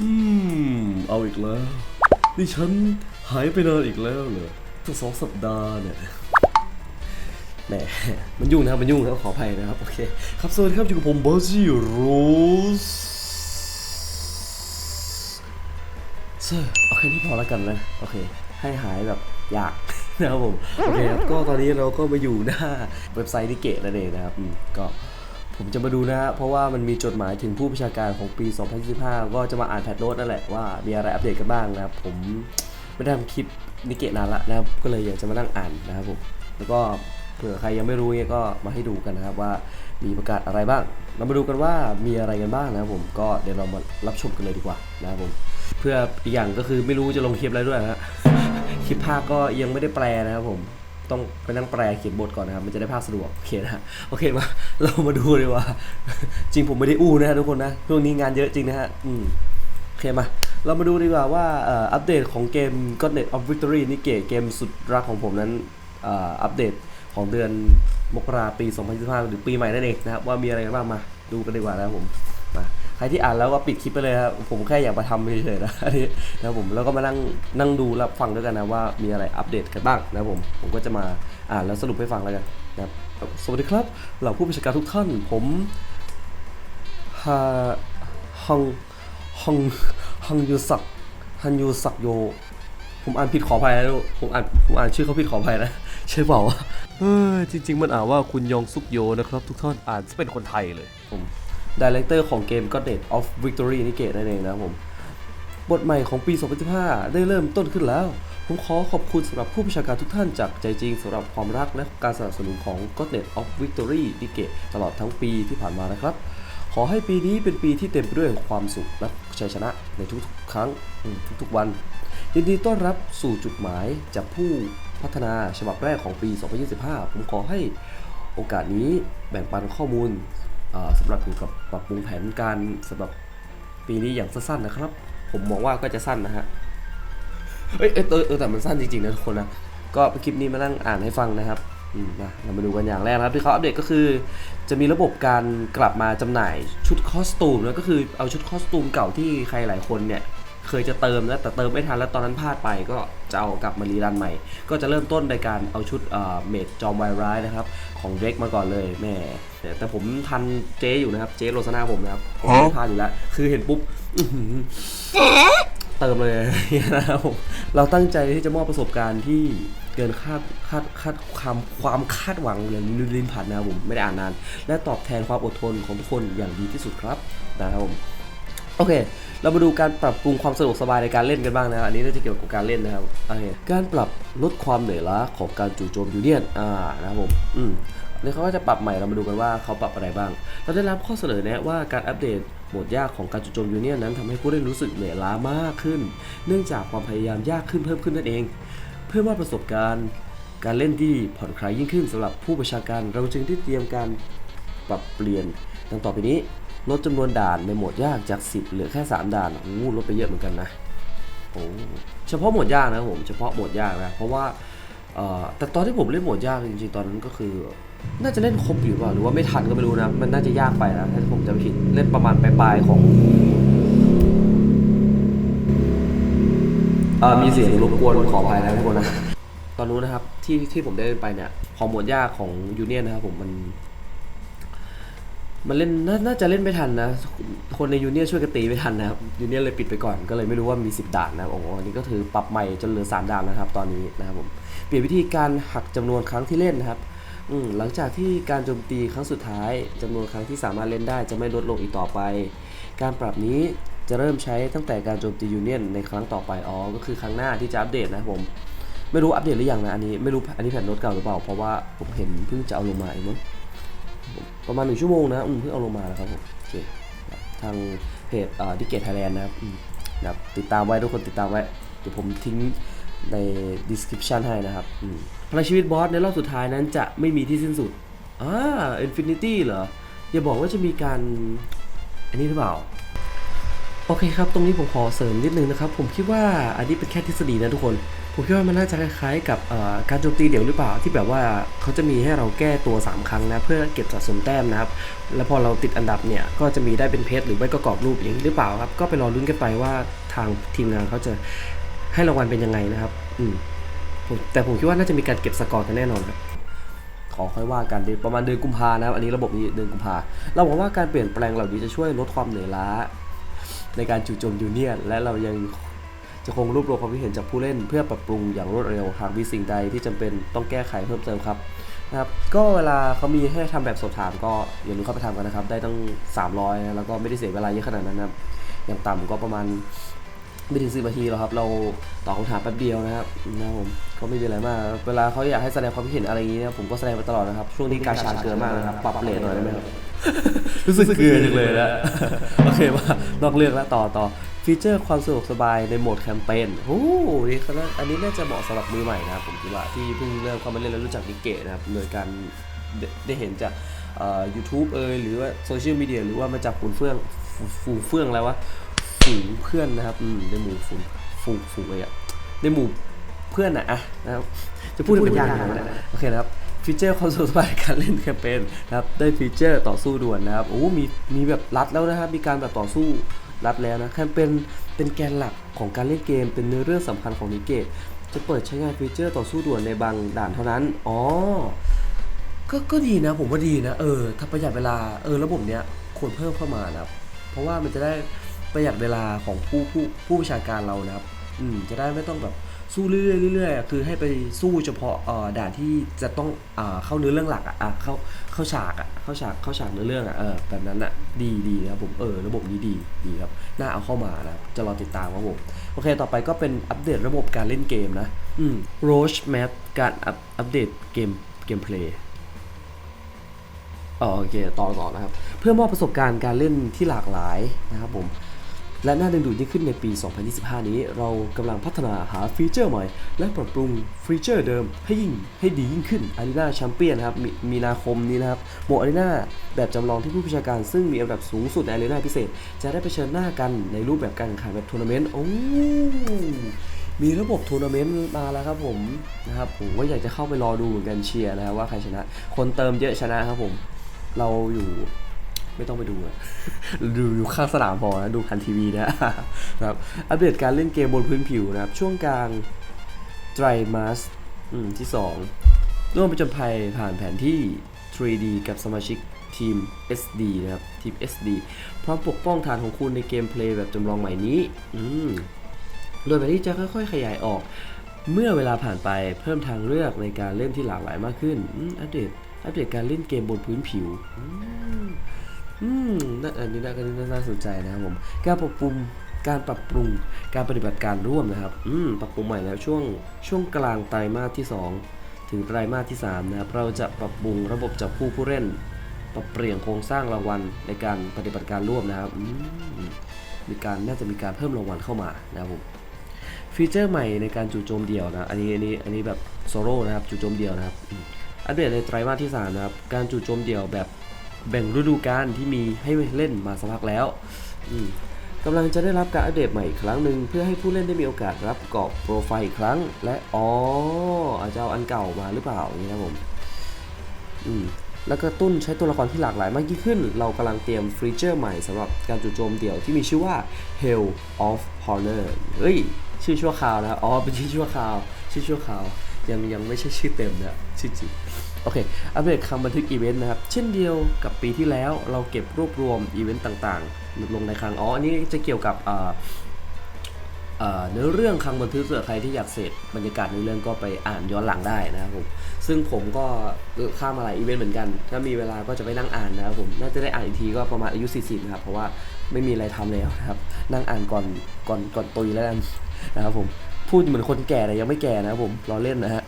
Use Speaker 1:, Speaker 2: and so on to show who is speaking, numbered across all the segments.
Speaker 1: อืม เอาอีกแล้ว นี่ฉันหายไปนานอีกแล้วเหรอตั้งสองสัปดาห์เนี่ยแหมมันยุ่งนะครับมันยุ่งครับขออภัยนะครับ โอเค ครับสวัสดีครับอยู่กับผมเบอร์ซี่โรสเซอร์โอเคนี่พอแล้วกันนะ โอเค ให้หายแบบอยากนะครับผม โอเคครับ ก็ตอนนี้เราก็มาอยู่หน้าเว็บไซต์นิเกะนั่นเองนะครับก็ ผมจะมาดูนะฮะเพราะว่ามันมีจดหมายถึงผู้ประชาการของปี 2025 ก็จะมาอ่านแพทโน้ตนั่นแหละว่ามีอะไรอัปเดตกันบ้างนะครับ ผมไม่ได้ทำคลิปนิเกะนานละนะครับก็เลยอยากจะมานั่งอ่านนะครับผมแล้วก็เผื่อใครยังไม่รู้เนี่ยก็มาให้ดูกันนะครับว่ามีประกาศอะไรบ้าง เรามาดูกันว่ามีอะไรกันบ้างนะครับผมก็เดี๋ยวเรามารับชมกันเลยดีกว่านะครับผมเพื่ออีกอย่างก็คือไม่รู้จะลงคลิปอะไรด้วยนะคลิปภาคก็ยังไม่ได้แปลนะครับผม ต้องไปนั่งแปลเขียนบทก่อนนะครับ มันจะได้ภาคสะดวกโอเคนะโอเคมาเรามาดูเลยว่า จริงผมไม่ได้อู้นะทุกคนนะช่วงนี้งานเยอะจริงนะฮะอืมโอเคมาเรามาดูดีกว่าว่าอัปเดตของเกม Godnet of Victory นี่เกเกมสุดรักของผมนั้นอัปเดตของเดือนมกราปี 2025 หรือปีใหม่นั่นเองนะครับว่ามีอะไรกันบ้างมาดูกันดีกว่านะครับผม ใครที่อ่านแล้วก็ปิดคลิปไปเลยครับผมแค่อยากมาทำเฉยๆนะอันนี้นะผมแล้วก็มานั่งนั่งดูรับฟังด้วยกันนะว่ามีอะไรอัปเดตกันบ้างนะผมผมก็จะมาอ่านแล้วสรุปให้ฟังแล้วกันนะครับสวัสดีครับเหล่าผู้บัญชาการทุกท่านผมฮาฮังฮังฮังยูสักฮันยูสักโย ผมอ่านผิดขออภัยนะลูกผมอ่านผมอ่านชื่อเขาผิดขออภัยนะใช่เปล่าวะเออจริง ๆ มันอ่านว่าคุณยองซุกโยนะครับ ทุกท่านอ่านเป็นคนไทยเลยผม ดีเลกเตอร์ของเกม Godnet of Victory นี่เกตนั่นเองนะผม บทใหม่ของปี 2015 ได้เริ่มต้นขึ้นแล้ว ผมขอขอบคุณสำหรับผู้ประชาการทุกท่านจากใจจริงสำหรับความรักและการสนับสนุนของ Godnet of Victory นิเกะตลอดทั้งปีที่ผ่านมานะครับ ขอให้ปีนี้เป็นปีที่เต็มไปด้วยความสุขและชัยชนะในทุกๆครั้งทุกๆวันยินดีต้อนรับสู่จุดหมายจากผู้พัฒนาฉบับแรกของปี 2025 ผมขอให้โอกาสนี้แบ่งปันข้อมูล สำสำหรับเกี่ยวกับปรับปรุงแผนการสำหรับปีนี้อย่างสั้นๆนะครับ ผมมองว่าก็จะสั้นนะฮะเอ้ยเออเออแต่มันสั้นจริงๆนะทุกคนนะก็คลิปนี้มานั่งอ่านให้ฟังนะครับนะเรามาดูกันอย่างแรกนะครับที่เขาอัปเดตก็คือ จะมีระบบการกลับมาจำหน่ายชุดคอสตูมนะก็คือเอาชุดคอสตูมเก่าที่ใครหลายคนเนี่ย เคยจะเติมนะแต่เติมไม่ทันแล้วตอนนั้นพลาดไปก็จะเอากลับมารีรันใหม่ ก็จะเริ่มต้นในการเอาชุดเอ่อเมดจอมไวร้ายนะครับ ของเด็กมาก่อนเลยแหม่แต่แต่ผมทันเจ๊อยู่นะครับ เจ๊โรซาน่าผมนะครับผมไม่พลาดอยู่แล้ว คือเห็นปุ๊บอื้อหือเติมเลยนะครับผมเราตั้งใจที่จะมอบประสบการณ์ที่เกินคาดคาดคาดความความคาดหวังเลยลินผ่านนะครับผมไม่ได้อ่านนาน และตอบแทนความอดทนของทุกคนอย่างดีที่สุดครับนะครับผมโอเค เรามาดูการปรับปรุงความสะดวกสบายในการเล่นกันบ้างนะอันนี้น่าจะเกี่ยวกับการเล่นนะครับโอเคการปรับลดความเหนื่อยล้าของการจู่โจมยูเนียนอ่านะครับผมอืมเดี๋ยวเขาก็จะปรับใหม่เรามาดูกันว่าเขาปรับอะไรบ้าง เราได้รับข้อเสนอแนะว่าการอัปเดตโหมดยากของการจุโจมยูเนียนนั้นทำให้ผู้เล่นรู้สึกเหนื่อยล้ามากขึ้น เนื่องจากความพยายามยากขึ้นเพิ่มขึ้นนั่นเอง เพื่อว่าประสบการณ์ การเล่นที่ผ่อนคลายยิ่งขึ้นสำหรับผู้ประชาการเราจึงได้เตรียมการปรับเปลี่ยนดังต่อไปนี้ ลดจำนวนด่านในโหมดยากจาก 10 เหลือแค่ 3 ด่านโอ้ลดไปเยอะเหมือนกันนะโอ้เฉพาะโหมดยากนะผมเฉพาะโหมดยากนะเพราะว่าแต่ตอนที่ผมเล่นโหมดยากจริงๆตอนนั้นก็คือ น่าจะเล่นครบอยู่เปล่าหรือว่าไม่ทันก็ไม่รู้นะ มันน่าจะยากไปนะถ้าผมจำผิดเล่นประมาณปลายๆของอมีเสียงรบกวนขออภัยนะทุกคนนะตอนนู้นนะครับที่ที่ผมได้เล่นไปเนี่ยพอโหมดยากของยูเนียนนะครับผมมัน มันเล่นนน่าจะเล่นไม่ทันนะ คนในยูเนียช่วยกันตีไม่ทันนะครับยูเนียเลยปิดไปก่อนก็เลยไม่รู้ว่ามี 10 ด่านนะโอ้โหอันนี้ก็ถือปรับใหม่จนเหลือ 3 ด่านนะครับ ตอนนี้นะครับผมเปลี่ยนวิธีการหักจำนวนครั้งที่เล่นนะครับหลังจากที่การโจมตีครั้งสุดท้ายจำนวนครั้งที่สามารถเล่นได้จะไม่ลดลงอีกต่อไป การปรับนี้จะเริ่มใช้ตั้งแต่การโจมตียูเนียนในครั้งต่อไปอ๋อก็คือครั้งหน้าที่จะอัปเดตนะครับผมไม่รู้อัปเดตหรือยังนะอันนี้ไม่รู้อันนี้แผ่นโน้ตเก่าหรือเปล่าเพราะว่าผมเห็นเพิ่งจะเอาลงมาเองมั้ง ประมาณหนึ่งชั่วโมงนะอืมเพิ่งเอาลงมาแล้วครับผมโอเคทางเพจเอ่อดิเกตไทยแลนด์นะครับนะครับติดตามไว้ทุกคนติดตามไว้ เดี๋ยวผมทิ้งใน description ให้นะครับอืมพลังชีวิตบอสในรอบสุดท้ายนั้นจะไม่มีที่สิ้นสุดอ่า Infinity เหรออย่าบอกว่าจะมีการ อันนี้หรือเปล่า โอเคครับ ตรงนี้ผมขอเสริมนิดนึงนะครับ ผมคิดว่าอันนี้เป็นแค่ทฤษฎีนะทุกคน ผมคิดว่ามันน่าจะคล้ายๆกับการโจมตีเดี่ยวหรือเปล่าที่แบบว่าเขาจะมีให้เราแก้ตัว 3 ครั้งนะเพื่อเก็บสะสมแต้มนะครับ แล้วพอเราติดอันดับเนี่ยก็จะมีได้เป็นเพชรหรือไม่ก็กรอบรูปอย่างนี้หรือเปล่าครับ ก็ไปรอลุ้นกันไปว่าทางทีมงานเขาจะให้รางวัลเป็นยังไงนะครับ อืมผมแต่ผมคิดว่าน่าจะมีการเก็บสกอร์กันแน่นอนครับขอค่อยว่ากันเดือนประมาณเดือนกุมภานะครับอันนี้ระบบนี้เดือนกุมภาเราหวังว่าการเปลี่ยนแปลงเหล่านี้จะช่วยลดความเหนื่อยล้า ในการจู่โจมยูเนียนและเรายัง จะคงรวบรวมความคิดเห็นจากผู้เล่น เพื่อปรับปรุงอย่างรวดเร็วหากมีสิ่งใดที่จำเป็นต้องแก้ไขเพิ่มเติมครับนะครับก็เวลาเขามีให้ทำแบบสอบถามก็อย่าลืมเข้าไปทำกันนะครับ ได้ตั้ง 300นะแล้วก็ไม่ได้เสียเวลาเยอะขนาดนั้นนะครับ อย่างต่ำก็ประมาณไม่ถึงสินาทีหรอกครับ เราตอบคำถามแป๊บเดียวนะครับนะครับผมก็ไม่มีอะไรมาก เวลาเขาอยากให้แสดงความคิดเห็นอะไรอย่างนี้นะผมก็แสดงไปตลอดนะครับ ช่วงนี้การชาเกินมากนะครับ ปรับเลทหน่อยได้ไหมครับ รู้สึกเกลือจังเลยนะโอเคว่านอกเรื่องแล้วต่อต่อ ฟีเจอร์ความสะดวกสบายในโหมดแคมเปญโอ้โหนี่เขาน่าอันนี้น่าจะเหมาะสำหรับมือใหม่นะครับผมคิดว่าที่เพิ่งเริ่มเข้ามาเล่นแล้วรู้จักนิเกะนะครับโดยการได้ได้เห็นจากเอ่อ YouTube เอยหรือว่าโซเชียลมีเดียหรือว่ามาจากฝูงเฟื่องฝูงเฟื่องอะไรวะฝูงเพื่อนนะครับในหมู่ฝูงฝูงฝูงเลยอะในหมู่เพื่อนอะอะนะครับจะพูดเป็นยากนะโอเคนะครับฟีเจอร์ความสะดวกสบายการเล่นแคมเปญนะครับได้ฟีเจอร์ต่อสู้ด่วนนะครับโอ้มีมีแบบรัดแล้วนะครับมีการแบบต่อสู้ รัดแล้วนะแคมเปญเป็นแกนหลักของการเล่นเกม เป็นเนื้อเรื่องสำคัญของนิเกตจะเปิดใช้งานฟีเจอร์ต่อสู้ด่วนในบางด่านเท่านั้น อ๋อ ก็ก็ดีนะ ผมว่าดีนะ เออ ถ้าประหยัดเวลา เออ ระบบเนี้ยควรเพิ่มเข้ามานะครับ เพราะว่ามันจะได้ประหยัดเวลาของผู้ผู้ผู้ประชาการเรานะครับ อืม จะได้ไม่ต้องแบบ สู้เรื่อยๆเรื่อยๆคือให้ไปสู้เฉพาะเอ่อด่านที่จะต้องอ่าเข้าเนื้อเรื่องหลักอะเข้าเข้าฉากอะเข้าฉากเข้าฉากเนื้อเรื่องอะเออแบบนั้นอะดีดีนะครับผมเออระบบนี้ดีดีครับน่าเอาเข้ามานะจะรอติดตามครับผมโอเคต่อไปก็เป็นอัปเดตระบบการเล่นเกมนะอืม Roach Map การอัปอัปเดตเกมเกมเพลย์โอเคต่อต่อนะครับ เพื่อมอบประสบการณ์การเล่นที่หลากหลายนะครับผม และน่าดึงดูดยิ่งขึ้นในปี 2025 นี้เรากำลังพัฒนาหาฟีเจอร์ใหม่ และปรับปรุงฟีเจอร์เดิมให้ยิ่งให้ดียิ่งขึ้น Arena Champion นครับมมีนาคมนี้นะครับโหมด Arena แบบจำลองที่ผู้พิชาการซึ่งมีอันดับสูงสุดใน Arena พิเศษ จะได้ไปเชิญหน้ากันในรูปแบบการแข่งขันแบบทัวร์นาเมนต์โอ้มีระบบทัวร์นาเมนต์มาแล้วครับผมนะครับผมก็อยากจะเข้าไปรอดูเหมือนกันเชียร์นะครับว่าใครชนะ คนเติมเยอะชนะครับผม เราอยู่ ไม่ต้องไปดูอะดูอยู่ข้างสนามพอลนะดูผ่านทีวีนะครับอัปเดตการเล่นเกมบนพื้นผิวนะครับ ช่วงกลางไตรมาสที่2ร่วมไปจนภัยผ่านแผนที่ 3D กับสมาชิกทีม SD นะครับ ทีม SD พร้อมปกป้องฐานของคุณในเกมเพลย์แบบจำลองใหม่นี้โดยแผนที่จะค่อยๆ ขยายออก เมื่อเวลาผ่านไปเพิ่มทางเลือกในการเล่นที่หลากหลายมากขึ้นอัปเดตอัปเดตการเล่นเกมบนพื้นผิว อืมอืมน่าอันนี้น่าก็น่าสนใจนะครับผมการปรับปรุงการปรับปรุงการปฏิบัติการร่วมนะครับ อืม ปรับปรุงใหม่แล้วช่วงช่วงกลางไตรมาสที่ 2 ถึงไตรมาสที่3นะครับ เราจะปรับปรุงระบบจับคู่ผู้เล่น ปรับเปลี่ยนโครงสร้างรางวัลในการปฏิบัติการร่วมนะครับอืมมีการน่าจะมีการเพิ่มรางวัลเข้ามานะครับผมฟีเจอร์ใหม่ในการจู่โจมเดี่ยวนะ อันนี้อันนี้อันนี้แบบโซโล่นะครับ จู่โจมเดี่ยวนะครับ อัปเดตในไตรมาสที่3นะครับ การจู่โจมเดี่ยวแบบ แบ่งฤดูกาลที่มีให้เล่นมาสักพักแล้วกำลังจะได้รับการอัปเดตใหม่อีกครั้งหนึ่งเพื่อให้ผู้เล่นได้มีโอกาสรับกรอบโปรไฟล์อีกครั้ง และอ๋ออาจจะเอาอันเก่ามาหรือเปล่านี้นะผมอืมแล้วก็ตุ้นใช้ตัวละครที่หลากหลายมากยิ่งขึ้น เรากำลังเตรียมฟีเจอร์ใหม่สำหรับการจู่โจมเดี่ยวที่มีชื่อว่า Hell of Honor เฮ้ย ชื่อชั่วคราวนะ อ๋อ เป็นชื่อชั่วคราว ชื่อชั่วคราว ยังยังไม่ใช่ชื่อเต็มเนี่ยชื่อจริง โอเค อัปเดตคำบันทึกอีเวนต์นะครับ เช่นเดียวกับปีที่แล้วเราเก็บรวบรวมอีเวนต์ต่างๆ ลงในครั้งอ๋อ อันนี้จะเกี่ยวกับเนื้อเรื่องครั้งบันทึกเสือใครที่อยากเสพบรรยากาศในเรื่องก็ไปอ่านย้อนหลังได้นะครับผม ซึ่งผมก็ข้ามมาหลายอีเวนต์เหมือนกัน ถ้ามีเวลาก็จะไปนั่งอ่านนะครับผม น่าจะได้อ่านอีกทีก็ประมาณอายุ 40นะครับ เพราะว่าไม่มีอะไรทำแล้วนะครับ นั่งอ่านก่อนก่อนก่อนตุยแล้วกันนะครับผม พูดเหมือนคนแก่แต่ยังไม่แก่นะครับผม รอเล่นนะฮะ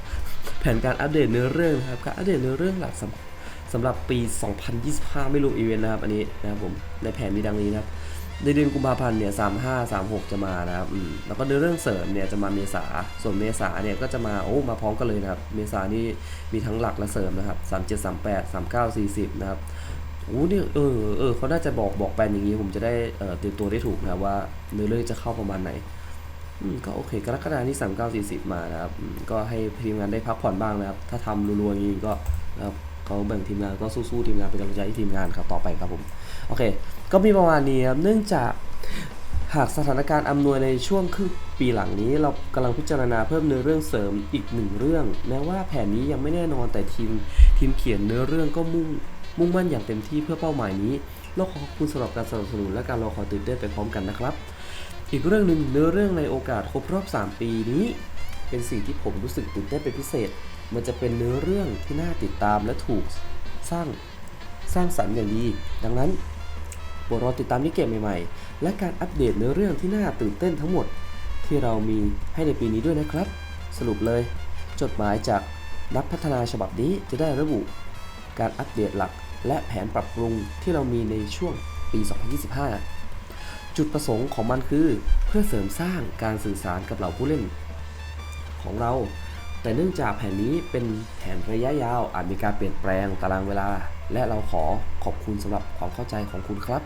Speaker 1: แผนการอัปเดตเนื้อเรื่องนะครับการอัปเดตเนื้อเรื่องหลักสำสำหรับปี 2025 ไม่รวมอีเวนต์นะครับอันนี้นะครับผมในแผนมีดังนี้นะครับในเดือนกุมภาพันธ์เนี่ยสามห้าสามหกจะมานะครับแล้วก็ในเรื่องเสริมเนี่ยจะมาเมษา ส่วนเมษาเนี่ยก็จะมาโอ้มาพร้อมกันเลยนะครับ เมษานี่มีทั้งหลักและเสริมนะครับสามเจ็ดสามแปดสามเก้าสี่สิบนะครับโอ้เนี่ยเออเออเขาน่าจะบอกบอกแปลนอย่างนี้ผมจะได้เตรียมตัวได้ถูกนะว่าเนื้อเรื่องจะเข้าประมาณไหน ก็โอเค กรกฎาที่สามเก้าสี่สิบมานะครับ ก็ให้ทีมงานได้พักผ่อนบ้างนะครับ ถ้าทำรัวๆอย่างนี้ก็นะครับเขาแบ่งทีมงานก็สู้ๆทีมงานเป็นกำลังใจให้ทีมงานครับต่อไปครับผม โอเค ก็มีประมาณนี้ครับ เนื่องจากหากสถานการณ์อำนวยในช่วงครึ่งปีหลังนี้เรากำลังพิจารณาเพิ่มเนื้อเรื่องเสริมอีกหนึ่งเรื่อง แม้ว่าแผนนี้ยังไม่แน่นอนแต่ทีมทีมเขียนเนื้อเรื่องก็มุ่งมุ่งมั่นอย่างเต็มที่เพื่อเป้าหมายนี้เราขอขอบคุณสำหรับการสนับสนุนและการรอคอยตื่นเต้นไปพร้อมกันนะครับ อีกเรื่องหนึ่งเนื้อเรื่องในโอกาสครบรอบ 3 ปีนี้ เป็นสิ่งที่ผมรู้สึกตื่นเต้นเป็นพิเศษ มันจะเป็นเนื้อเรื่องที่น่าติดตามและถูกสร้างสร้างสรรค์อย่างดี ดังนั้นโปรดรอติดตามนิเกตใหม่ๆ และการอัปเดตเนื้อเรื่องที่น่าตื่นเต้นทั้งหมด ที่เรามีให้ในปีนี้ด้วยนะครับ สรุปเลย จดหมายจากนักพัฒนาฉบับนี้จะได้ระบุ การอัปเดตหลักและแผนปรับปรุงที่เรามีในช่วงปี 2025 จุดประสงค์ของมันคือ เพื่อเสริมสร้างการสื่อสารกับเหล่าผู้เล่น ของเรา แต่เนื่องจากแผนนี้เป็นแผนระยะยาวอาจมีการเปลี่ยนแปลงตารางเวลา และเราขอขอบคุณสำหรับความเข้าใจของคุณครับ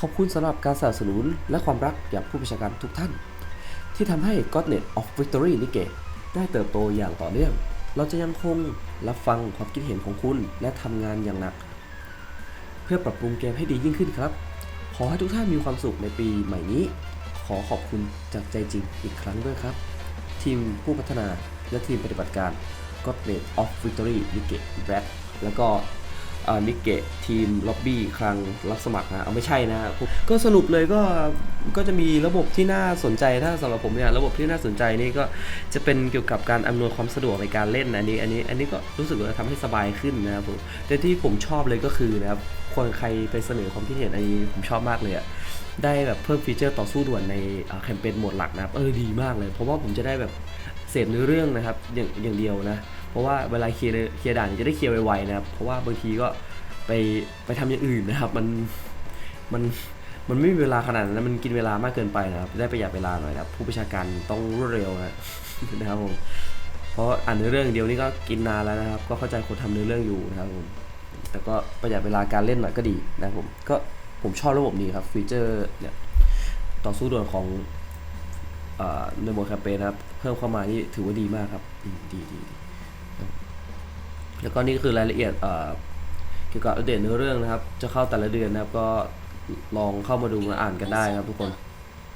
Speaker 1: ขอบคุณสำหรับการสนับสนุนและความรักจากผู้ประชาการทุกท่าน ที่ทำให้ Godnet of Victory นิเกตได้เติบโตอย่างต่อเนื่อง เราจะยังคงรับฟังความคิดเห็นของคุณและทำงานอย่างหนัก เพื่อปรับปรุงเกมให้ดียิ่งขึ้นครับ ขอให้ทุกท่านมีความสุขในปีใหม่นี้ ขอขอบคุณจากใจจริงอีกครั้งด้วยครับ ทีมผู้พัฒนาและทีมปฏิบัติการ g o d n e of Victory นิเกะแบล็แล้วก็ นิเกะทีมล็อบบี้ครั้งรับสมัครนะเอาไม่ใช่นะก็สรุปเลยก็ก็จะมีระบบที่น่าสนใจถ้าสำหรับผมเนี่ยระบบที่น่าสนใจนี่ก็จะเป็นเกี่ยวกับการอำนวยความสะดวกในการเล่นนะอันนี้อันนี้อันนี้ก็รู้สึกว่าทำให้สบายขึ้นนะครับผมแต่ที่ผมชอบเลยก็คือนะครับคนใครไปเสนอความคิดเห็นอันนี้ผมชอบมากเลยอะได้แบบเพิ่มฟีเจอร์ต่อสู้ด่วนในแคมเปญโหมดหลักนะครับเออดีมากเลย เพราะว่าผมจะได้แบบเสพเนื้อเรื่องนะครับอย่างอย่างเดียวนะ เพราะว่าเวลาเคลียร์เคลียร์ด่านจะได้เคลียร์ไวๆนะครับ เพราะว่าบางทีก็ไปไปทำอย่างอื่นนะครับ มันมันมันไม่มีเวลาขนาดนั้นนะมันกินเวลามากเกินไปนะครับ ได้ประหยัดเวลาหน่อยนะครับ ผู้ประชาการต้องรวดเร็วนะนะครับผมเพราะอ่านเนื้อเรื่องเดียวนี่ก็กินนานแล้วนะครับ ก็เข้าใจคนทำเนื้อเรื่องอยู่นะครับผมแต่ก็ประหยัดเวลาการเล่นหน่อยก็ดีนะครับผมก็ผมชอบระบบนี้ครับฟีเจอร์เนี่ยต่อสู้ด่วนของเออในโหมดแคมเปญนะครับ เพิ่มเข้ามานี่ถือว่าดีมากครับดีดีดี แล้วก็นี่ก็คือรายละเอียดเกี่ยวกับอัปเดตเนื้อเรื่องนะครับ จะเข้าแต่ละเดือนนะครับ ก็ลองเข้ามาดูมาอ่านกันได้ครับทุกคน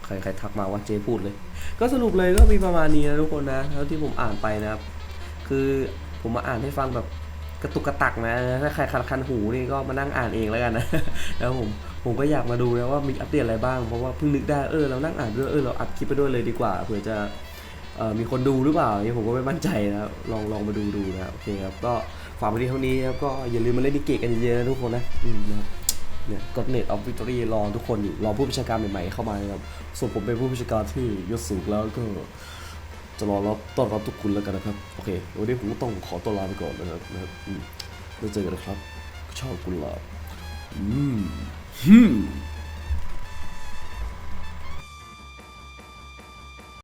Speaker 1: ใครใครทักมาว่าเจ๊พูดเลย ก็สรุปเลยก็มีประมาณนี้นะทุกคนนะเท่าที่ผมอ่านไปนะครับ คือผมมาอ่านให้ฟังแบบกระตุกกระตักนะถ้าใครคันคันหูนี่ก็มานั่งอ่านเองแล้วกันนะแล้วผมผมก็อยากมาดูนะว่ามีอัปเดตอะไรบ้างเพราะว่าเพิ่งนึกได้เออเรานั่งอ่านด้วยเออเราอัดคลิปไปด้วยเลยดีกว่าเผื่อจะ มีคนดูหรือเปล่าอย่างนี้ผมก็ไม่มั่นใจนะครับลองลองมาดูดูนะโอเคครับก็ฝากไว้ที่เท่านี้ครับก็อย่าลืมมาเล่นดิเกตกันเยอะๆนะทุกคนนะอืมนะครับเนี่ยกดเน็ตออฟวิตอรี่รอทุกคนอยู่รอผู้บัญชาการใหม่ๆเข้ามานะครับส่วนผมเป็นผู้บัญชาการที่ยศสูงแล้วก็จะรอรับต้อนรับทุกคุณแล้วกันนะครับโอเควันนี้ผมต้องขอตัวลาไปก่อนนะครับนะครับอืมแล้วเจอกันนะครับชอบกุหลาบอืมฮึม